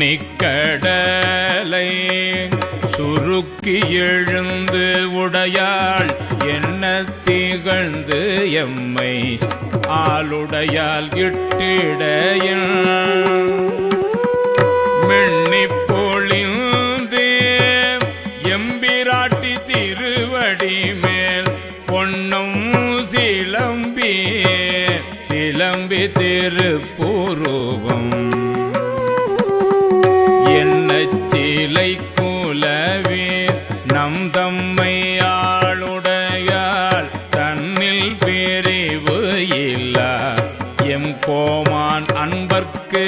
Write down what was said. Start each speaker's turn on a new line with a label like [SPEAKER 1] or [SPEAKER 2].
[SPEAKER 1] முன்னிக்கடலை சுருக்கி எழுந்து உடையாள் என்ன திகழ்ந்து எம்மை ஆளுடையால் இட்டிடையில் மென்னி பொழிந்து எம்பிராட்டி திருவடி மேல் பொன்னும் சிலம்பி சிலம்பி திருப்பூருவம் என்ன குலவீர் நம் தம்மை ஆளுடையால் தன்னில் பிரிவு இல்ல. எம் கோமான் அன்பர்க்கு